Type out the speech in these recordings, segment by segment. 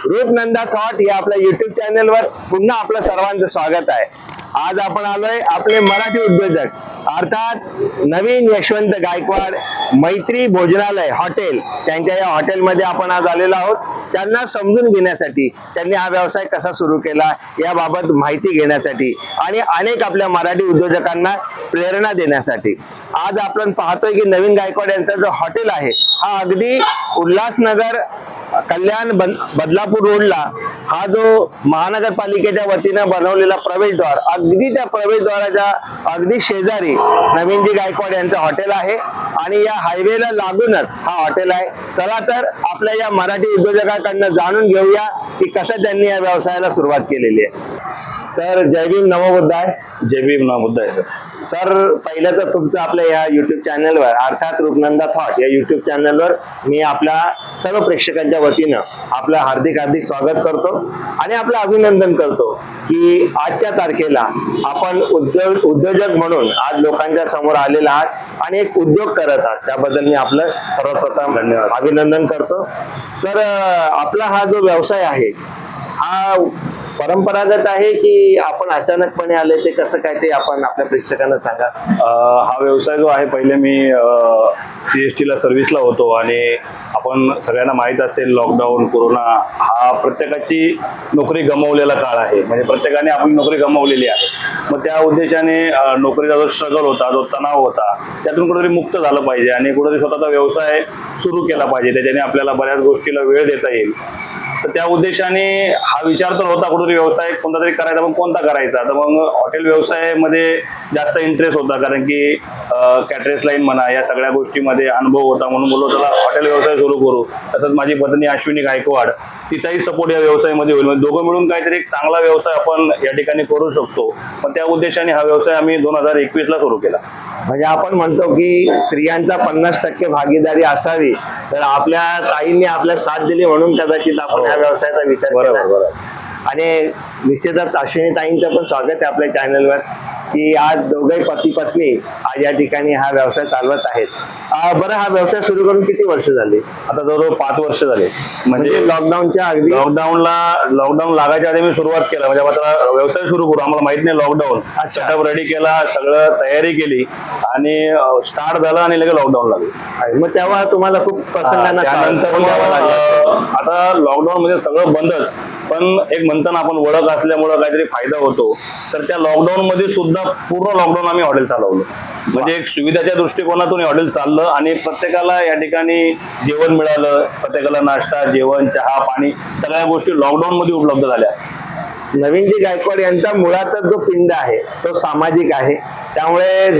रूपनंदा thought या आपल्या YouTube चॅनलवर पुन्हा आपलं सर्वांचं स्वागत आहे. आज आपण आलोय आपले मराठी उद्योजक अर्थात नवीन यशवंत गायकवाड मैत्री भोजनालय हॉटेल. त्यांच्या या हॉटेलमध्ये आपण आज आलेलो आहोत. त्यांना समजून घेण्यासाठी त्यांनी हा व्यवसाय कसा सुरू केला याबाबत माहिती घेण्यासाठी आणि अनेक आपल्या मराठी उद्योजकांना प्रेरणा देण्यासाठी. आज आपण पाहतोय की नवीन गायकवाड यांचं जो हॉटेल आहे हा अगदी उल्हासनगर कल्याण बन- बदलापूर रोडला हा जो महानगरपालिकेच्या वतीनं बनवलेला प्रवेशद्वार अगदी त्या प्रवेशद्वाराच्या अगदी शेजारी नवीनजी गायकवाड यांचं हॉटेल आहे आणि या हायवेला लागूनच हा हॉटेल आहे. चला तर आपल्या या मराठी उद्योजकांकडनं जाणून घेऊया की कसं त्यांनी या व्यवसायाला सुरुवात केलेली आहे. तर जय भीम नमोबुद्ध आहे जय भीम ना मुद्दा आहे सर पहिलं तर तुमचं आपल्या या युट्यूब चॅनलवर अर्थात रूपनंदा थॉट या युट्यूब चॅनलवर मी आपल्या सर्व प्रेक्षकांच्या वतीनं आपलं हार्दिक हार्दिक स्वागत करतो आणि आपलं अभिनंदन करतो की आजच्या तारखेला आपण उद्योग उद्योजक म्हणून आज लोकांच्या समोर आलेला आहात आणि एक उद्योग करत आहात. त्याबद्दल मी आपलं सर्वप्रथम. अभिनंदन करतो. तर आपला हा जो व्यवसाय आहे हा परंपरागत आहे की आपण अचानकपणे आले ते कसं काय ते आपण आपल्या प्रेक्षकांना सांगा? हा व्यवसाय जो आहे पहिले मी सी एस टीला सर्व्हिसला होतो आणि आपण सगळ्यांना माहीत असेल लॉकडाऊन कोरोना हा प्रत्येकाची नोकरी गमावलेला काळ आहे. म्हणजे प्रत्येकाने आपली नोकरी गमावलेली आहे. मग त्या उद्देशाने नोकरीचा जो स्ट्रगल होता जो तणाव होता त्यातून कुठेतरी मुक्त झालं पाहिजे आणि कुठेतरी स्वतःचा व्यवसाय सुरू केला पाहिजे. त्याच्याने आपल्याला बऱ्याच गोष्टीला वेळ देता येईल. तर त्या उद्देशाने हा विचार तर होता कुठेतरी व्यवसाय कोणता तरी करायचा पण कोणता करायचा? तर मग हॉटेल व्यवसायामध्ये जास्त इंटरेस्ट होता कारण की कॅटरेस लाईन म्हणा या सगळ्या गोष्टीमध्ये अनुभव होता म्हणून बोललो त्याला हॉटेल व्यवसाय सुरू करू. तसंच माझी पत्नी अश्विनी गायकवाड तिचाही सपोर्ट या व्यवसायामध्ये होईल. म्हणजे दोघं मिळून काहीतरी एक चांगला व्यवसाय आपण या ठिकाणी करू शकतो. पण त्या उद्देशाने हा व्यवसाय आम्ही दोन हजार एकवीसला सुरू केला. म्हणजे आपण म्हणतो की स्त्रियांचा पन्नास टक्के भागीदारी असावी तर आपल्या ताईंनी आपल्या साथ दिली म्हणून कदाचित आपण या व्यवसायाचा विचार बरोबर आणि निश्चितच अश्विनी ताईंचं पण स्वागत आहे आपल्या चॅनलवर की आज दोघे पती पत्नी आज या ठिकाणी हा व्यवसाय चालवत आहेत. बरं हा व्यवसाय सुरू करून किती वर्ष झाली? आता जवळजवळ पाच वर्ष झाले. म्हणजे म्हणजे लॉकडाऊनच्या अगदी लॉकडाऊनला लॉकडाऊन लागायच्या आधी मी सुरुवात केला. म्हणजे आता व्यवसाय सुरू करू. आम्हाला माहीत नाही लॉकडाऊन. सेटअप रेडी केला सगळं तयारी केली आणि स्टार्ट झालं आणि लगेच लॉकडाऊन लागलं. मग तेव्हा तुम्हाला खूप प्रसंगांना त्यानंतर आता लॉकडाऊन मध्ये म्हणजे सगळं बंदच. पण एक म्हणताना आपण ओळख असल्यामुळं काहीतरी फायदा होतो. तर त्या लॉकडाऊन मध्ये सुद्धा पूर्ण लॉकडाऊन आम्ही हॉटेल चालवलं. म्हणजे एक सुविधाच्या दृष्टिकोनातून हे हॉटेल चाललं आणि प्रत्येकाला या ठिकाणी जेवण मिळालं प्रत्येकाला नाश्ता जेवण चहा पाणी सगळ्या गोष्टी लॉकडाऊन मध्ये उपलब्ध झाल्या. नवीनजी गायकवाड यांचा मुळातच जो पिंड आहे तो सामाजिक आहे. त्यामुळे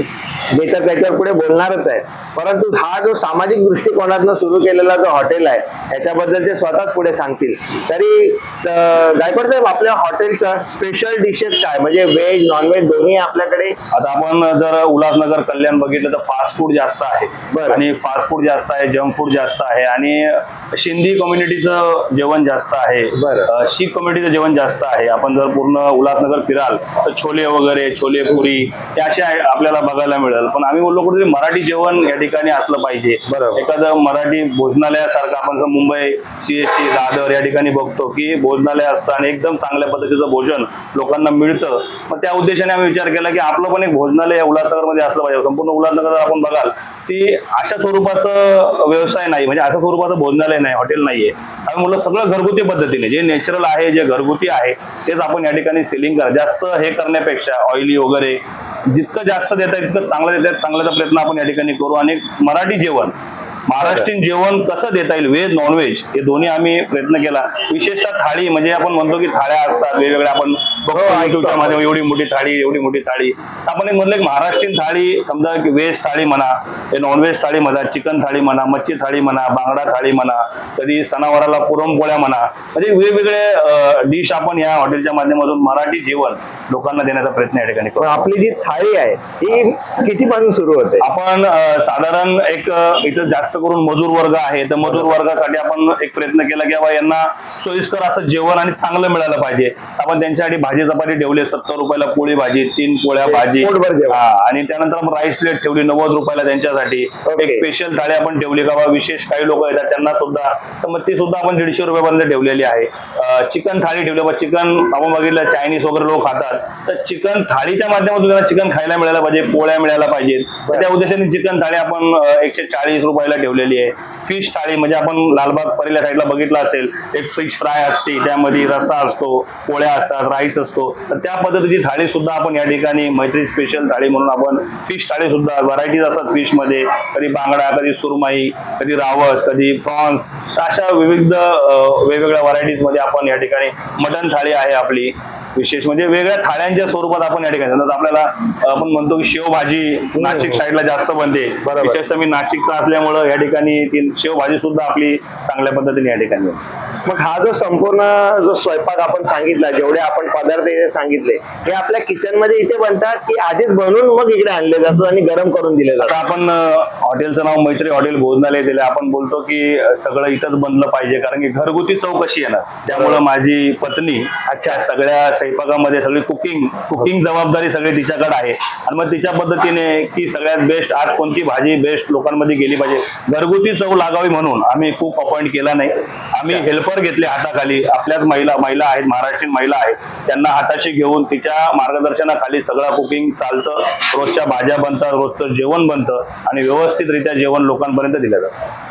मी तर त्याच्यावर पुढे बोलणारच आहे. परंतु हा जो सामाजिक दृष्टिकोनातून सुरू केलेला जो हॉटेल आहे याच्याबद्दल ते स्वतःच पुढे सांगतील. तरी गायकवाड साहेब आपल्या हॉटेलचं स्पेशल डिशेस काय? म्हणजे व्हेज नॉनव्हेज दोन्ही आपल्याकडे? आता आपण जर उल्हासनगर कल्याण बघितलं तर फास्ट फूड जास्त आहे. बरं. आणि फास्ट फूड जास्त आहे जंक फूड जास्त आहे आणि सिंधी कम्युनिटीचं जेवण जास्त आहे. बरं. शीख कम्युनिटीचं जेवण जास्त आहे. आपण जर पूर्ण उल्हासनगर फिराल तर छोले वगैरे छोले पुरी हे आहे- आपल्याला बघायला मिळेल. पण आम्ही बोललो कुठेतरी मराठी जेवण या ठिकाणी असलं पाहिजे. बरोबर. एखादं मराठी भोजनालयासारखं आपण मुंबई सीएसटी दादर या ठिकाणी बघतो की भोजनालय असतं आणि एकदम चांगल्या पद्धतीचं भोजन लोकांना मिळतं. मग त्या उद्देशाने आम्ही विचार केला की आपलं पण एक भोजनालय या उल्हासनगरमध्ये असलं पाहिजे. संपूर्ण उल्हासनगर आपण बघाल ती अशा स्वरूपाचं व्यवसाय नाही. म्हणजे अशा स्वरूपाचं भोजनालय नाही हॉटेल नाहीये. आम्ही म्हटलं सगळं घरगुती पद्धतीने जे नॅचरल आहे जे घरगुती आहे तेच आपण या ठिकाणी सेलिंग करा. जास्त हे करण्यापेक्षा ऑइली वगैरे जितकं जास्त देता येईल तितकं चांगलं देता येईल. चांगल्याचा प्रयत्न आपण या ठिकाणी करू. आणि मराठी जेवण महाराष्ट्रीयन जेवण कसं देता येईल व्हेज नॉनव्हेज हे दोन्ही आम्ही प्रयत्न केला. विशेषतः थाळी म्हणजे आपण म्हणतो की थाळ्या असतात वेगवेगळ्या आपण युट्यूबच्या माध्यमात एवढी मोठी थाळी एवढी मोठी थाळी. आपण एक म्हणलं की महाराष्ट्रीयन थाळी समजा की व्हेज थाळी म्हणा हे नॉनव्हेज थाळी म्हणा चिकन थाळी म्हणा मच्छी थाळी म्हणा बांगडा थाळी म्हणा कधी सणावाराला पुरणपोळ्या म्हणा म्हणजे वेगवेगळे डिश आपण या हॉटेलच्या माध्यमातून मराठी जेवण लोकांना देण्याचा प्रयत्न या ठिकाणी करू. पण आपली जी थाळी आहे ही कितीपासून सुरू होते? आपण साधारण एक इथं जास्त करून मजूर वर्ग आहे तर मजूर वर्गासाठी आपण एक प्रयत्न केला की बाबा यांना सोयीस्कर असं जेवण आणि चांगलं मिळालं पाहिजे. आपण त्यांच्यासाठी भाजी चपाती ठेवली सत्तर रुपयाला पोळी भाजी तीन पोळ्या भाजी. पोटभर जेवण. हा आणि त्यानंतर आपण राईस प्लेट ठेवली नव्वद रुपयाला त्यांच्यासाठी. त्यांच्यासाठी Okay. एक स्पेशल थाळी आपण ठेवली का बा विशेष काही लोक येतात त्यांना सुद्धा. तर मग ती सुद्धा आपण दीडशे रुपयापर्यंत ठेवलेली आहे. चिकन थाळी ठेवली बा चिकन आपण बघितलं चायनीज वगैरे लोक खातात. तर चिकन थाळीच्या माध्यमातून त्यांना चिकन खायला मिळायला पाहिजे पोळ्या मिळायला पाहिजेत तर त्या उद्देशाने चिकन थाळी आपण अं, एकशे चाळीस रुपयाला ठेवलेली आहे. फिश थाळी म्हणजे आपण लालबाग पहिल्या साईडला बघितलं असेल एक फिश फ्राय असते त्यामध्ये रस्सा असतो पोळ्या असतात राईस असतो तर त्या पद्धतीची थाळी सुद्धा आपण या ठिकाणी मैत्री स्पेशल थाळी म्हणून आपण फिश थाळी सुद्धा व्हरायटीज असतात फिशमध्ये कधी बांगडा कधी सुरमई कधी रावस कधी प्रॉन्स अशा विविध वेगवेगळ्या व्हरायटीजमध्ये आपण या ठिकाणी मटन थाळी आहे आपली विशेष म्हणजे वेगळ्या थाळ्यांच्या स्वरूपात आपण या ठिकाणी आपल्याला आपण म्हणतो की शेवभाजी नाशिक साईडला जास्त बनते. विशेषतः मी नाशिकचा असल्यामुळं या ठिकाणी ती शेवभाजी सुद्धा आपली चांगल्या पद्धतीने या ठिकाणी. मग हा जो संपूर्ण जो स्वयंपाक आपण सांगितला जेवढे आपण पदार्थ इथे सांगितले हे आपल्या किचनमध्ये इथे बनतात की आधीच बनवून मग इकडे आणले जातात आणि गरम करून दिले जातात? आपण हॉटेलचं नाव मैत्री हॉटेल भोजनालय दिलं आपण बोलतो की सगळं इथंच बनलं पाहिजे कारण की घरगुती चव कशी येणार? त्यामुळं माझी पत्नी अच्छा सगळ्या स्वयंपाकामध्ये सगळी कुकिंग कुकिंग जबाबदारी सगळी तिच्याकडे आहे. आणि मग तिच्या पद्धतीने की सगळ्यात बेस्ट आज कोणती भाजी बेस्ट लोकांमध्ये गेली पाहिजे. घरगुती चव लागावी म्हणून आम्ही कुक अपॉइंट केला नाही. आम्ही हेल्पर घेतले हाताखाली. आपल्याच महिला महिला आहेत महाराष्ट्रीयन महिला आहेत. त्यांना हाताशी घेऊन तिच्या मार्गदर्शनाखाली सगळं कुकिंग चालतं. रोजच्या भाज्या बनतात रोजचं जेवण बनतं आणि व्यवस्थितरित्या जेवण लोकांपर्यंत दिलं जातं.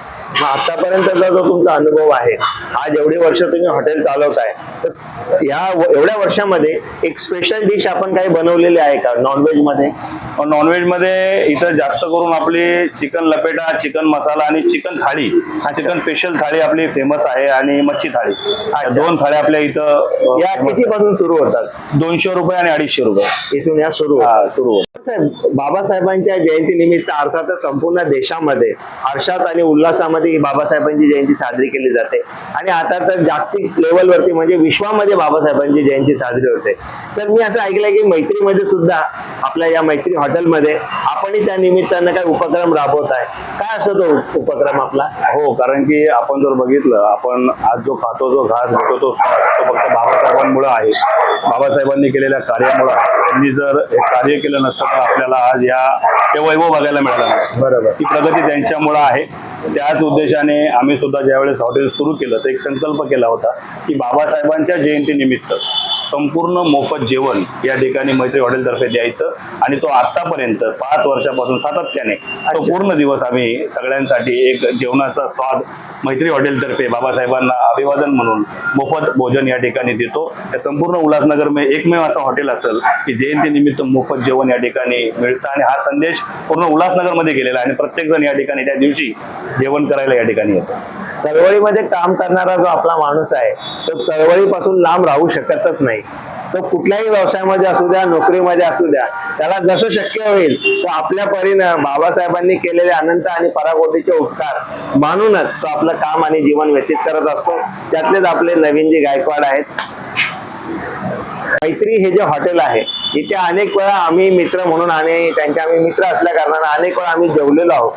आतापर्यंतचा जो तुमचा अनुभव आहे आज एवढी वर्ष तुम्ही हॉटेल चालवताय तर या एवढ्या वर्षामध्ये एक स्पेशल डिश आपण काही बनवलेली आहे का? नॉनव्हेजमध्ये? नॉनव्हेजमध्ये इथं जास्त करून आपली चिकन लपेटा चिकन मसाला आणि चिकन थाळी हा चिकन स्पेशल थाळी आपली फेमस आहे आणि मच्छी थाळी. या दोन थाळ्या आपल्या इथं या famous किती पासून सुरू होतात. दोनशे रुपये आणि अडीचशे रुपये. इथून या सुरू हा होतात. सुरू साहेब, बाबासाहेबांच्या जयंतीनिमित्त अर्थातच संपूर्ण देशामध्ये हर्षात आणि उल्हासामध्ये ही बाबासाहेबांची जयंती साजरी केली जाते. आणि आता तर जागतिक लेवलवरती म्हणजे विश्वामध्ये बाबासाहेबांची जयंती साजरी होते. तर मी असं ऐकलंय की मैत्रीमध्ये सुद्धा आपल्या या मैत्री हॉटेलमध्ये. आपणही त्या निमित्तानं काय उपक्रम राबवत आहे. काय असतो तो उपक्रम आपला? हो कारण की आपण जर बघितलं आपण आज जो खातो जो घास घेतो तो श्वास तो फक्त बाबासाहेबांमुळे आहे. बाबासाहेबांनी केलेल्या कार्यामुळे. त्यांनी जर हे कार्य केलं नसतं तर आपल्याला आज या हे वैभव बघायला मिळालं नसतं. बरोबर. ती प्रगती त्यांच्यामुळं आहे. त्याच उद्देशाने आम्ही सुद्धा ज्यावेळेस हॉटेल सुरू केलं तर एक संकल्प केला होता की बाबासाहेबांच्या जयंतीनिमित्त संपूर्ण मोफत जेवण या ठिकाणी मैत्री हॉटेलतर्फे द्यायचं आणि तो आतापर्यंत पाच वर्षापासून सातत्याने तो पूर्ण दिवस आम्ही सगळ्यांसाठी एक जेवणाचा स्वाद मैत्री हॉटेलतर्फे बाबासाहेबांना अभिवादन म्हणून मोफत भोजन या ठिकाणी देतो. या संपूर्ण उल्हासनगरमध्ये एकमेव असं हॉटेल असेल की जयंतीनिमित्त मोफत जेवण या ठिकाणी मिळतं आणि हा संदेश पूर्ण उल्हासनगरमध्ये गेलेला आणि प्रत्येक जण या ठिकाणी त्या दिवशी जेवण करायला या ठिकाणी येतो. चळवळीमध्ये काम करणारा जो आपला माणूस आहे तो चळवळीपासून लांब राहू शकतच नाही. तो कुठल्याही व्यवसायामध्ये असू द्या नोकरीमध्ये असू द्या त्याला जसं शक्य होईल तो आपल्या परीनं बाबासाहेबांनी केलेले अनंत आणि पराकोटीचे उपकार मानूनच तो आपलं काम आणि जीवन व्यतीत करत असतो. त्यातलेच आपले नवीनजी गायकवाड आहेत मैत्री हे जे हॉटेल आहे इथे अनेक वेळा आम्ही मित्र म्हणून आणि त्यांचे आम्ही मित्र असल्या कारणानं अनेक वेळा आम्ही जेवलेलो आहोत.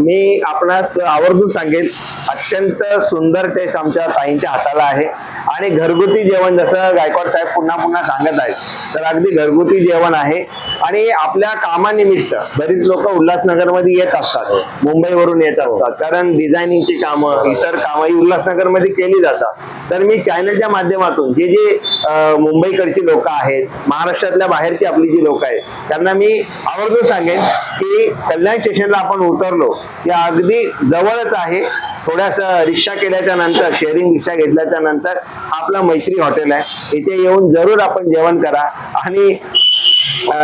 मी आपणास आवर्जून सांगेन अत्यंत सुंदर टेस्ट आमच्या ताईंच्या हाताला आहे. आणि घरगुती जेवण जसं गायकवाड साहेब पुन्हा पुन्हा सांगत आहेत तर अगदी घरगुती जेवण आहे. आणि आपल्या कामानिमित्त बरीच लोक उल्हासनगरमध्ये येत असतात मुंबईवरून येत असतात. कारण डिझायनिंगची कामं इतर कामं ही उल्हासनगरमध्ये केली जातात. तर मी चॅनलच्या माध्यमातून जे जे मुंबईकडची लोक आहेत महाराष्ट्रातल्या बाहेरची आपली जी लोक आहेत त्यांना मी आवर्जून सांगेन की कल्याण स्टेशनला आपण उतरलो की अगदी जवळच आहे थोड्यासा रिक्षा केल्याच्यानंतर शेअरिंग रिक्षा घेतल्याच्या नंतर आपला मैत्री हॉटेल आहे. इथे येऊन जरूर आपण जेवण करा. आणि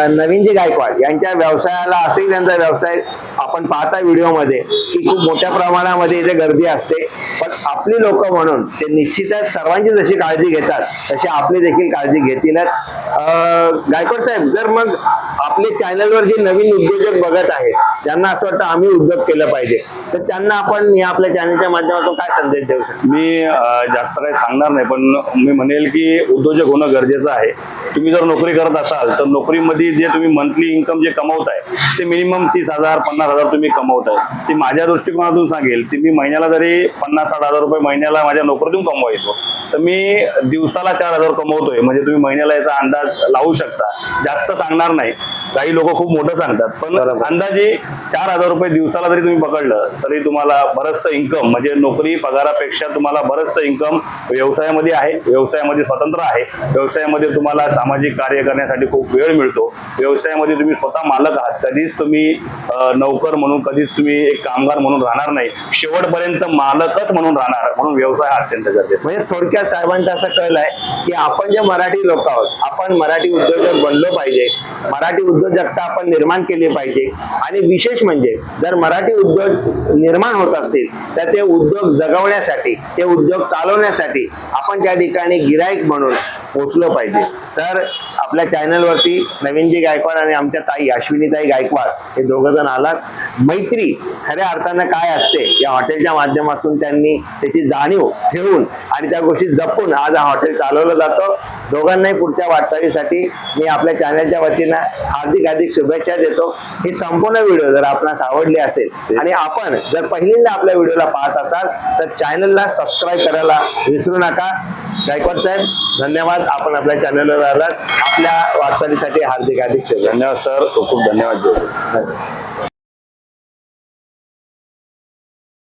नवीनजी गायकवाड यांच्या व्यवसायाला असेही त्यांचा व्यवसाय आपण पाहता व्हिडिओमध्ये की खूप मोठ्या प्रमाणामध्ये इथे गर्दी असते. पण आपली लोक म्हणून ते निश्चितच सर्वांची जशी काळजी घेतात तशी आपली देखील काळजी घेतीलच. गायकवाड साहेब जर मग आपले चॅनलवर जे नवीन उद्योजक बघत आहेत त्यांना असं वाटतं आम्ही उद्योग केलं पाहिजे. तर त्यांना आपण या आपल्या चॅनलच्या माध्यमातून काय संदेश देऊ शकतो? मी जास्त काही सांगणार नाही पण मी म्हणेल की उद्योजक होणं गरजेचं आहे. तुम्ही जर नोकरी करत असाल तर नोकरीमध्ये जे तुम्ही मंथली इन्कम जे कमवताय ते मिनिमम तीस हजार पन्नास हजार तुम्ही कमवताय ते माझ्या दृष्टिकोनातून सांगेल की मी महिन्याला जरी पन्नास साठ हजार रुपये महिन्याला माझ्या नोकरीतून कमवायचो तर मी दिवसाला चार हजार कमवतोय. म्हणजे तुम्ही महिन्याला याचा अंदाज लावू शकता. जास्त सांगणार नाही. काही लोक खूप मोठं सांगतात. पण. अंदाजे चार हजार रुपये दिवसाला जरी तुम्ही पकडलं तरी तुम्हाला बरंचसं इन्कम म्हणजे नोकरी पगारापेक्षा तुम्हाला बरंचसं इन्कम व्यवसायामध्ये आहे व्यवसायामध्ये स्वतंत्र आहे. व्यवसायामध्ये तुम्हाला सामाजिक कार्य करण्यासाठी खूप वेळ मिळतो. व्यवसायामध्ये तुम्ही स्वतः मालक आहात. कधीच तुम्ही नौकर म्हणून कधीच तुम्ही एक कामगार म्हणून राहणार नाही. शेवटपर्यंत मालकच म्हणून राहणार म्हणून व्यवसाय अत्यंत गरजेचा. म्हणजे थोडक्यात साहेबांचं असं कळलंय की आपण जे मराठी लोक आहोत आपण मराठी उद्योजक बनलो पाहिजे. मराठी उद्योजकता आपण निर्माण केली पाहिजे. आणि विशेष म्हणजे जर मराठी उद्योग निर्माण होत असतील तर ते उद्योग जगवण्यासाठी ते उद्योग चालवण्यासाठी आपण त्या ठिकाणी गिराईक म्हणून पोचलो पाहिजे. तर आपल्या चॅनलवरती नवीनजी गायकवाड आणि आमच्या ताई अश्विनीताई गायकवाड हे दोघं जण आलात. मैत्री खऱ्या अर्थानं काय असते? या हॉटेलच्या माध्यमातून त्यांनी त्याची जाणीव ठेवून आणि त्या गोष्टी जपून आज हा हॉटेल चालवलं जातं. दोघांनाही पुढच्या वाटचालीसाठी मी आपल्या चॅनलच्या वतीनं हार्दिक हार्दिक शुभेच्छा देतो. ही संपूर्ण व्हिडिओ जर आपणास आवडली असेल आणि आपण जर पहिल्यांदा आपल्या व्हिडिओला पाहत असाल तर चॅनलला सबस्क्राईब करायला विसरू नका. गायकवाड साहेब धन्यवाद. आपण आपल्या चॅनलवर आलात. आपल्या वाटचालीसाठी हार्दिक हार्दिक धन्यवाद सर खूप खूप धन्यवाद देतो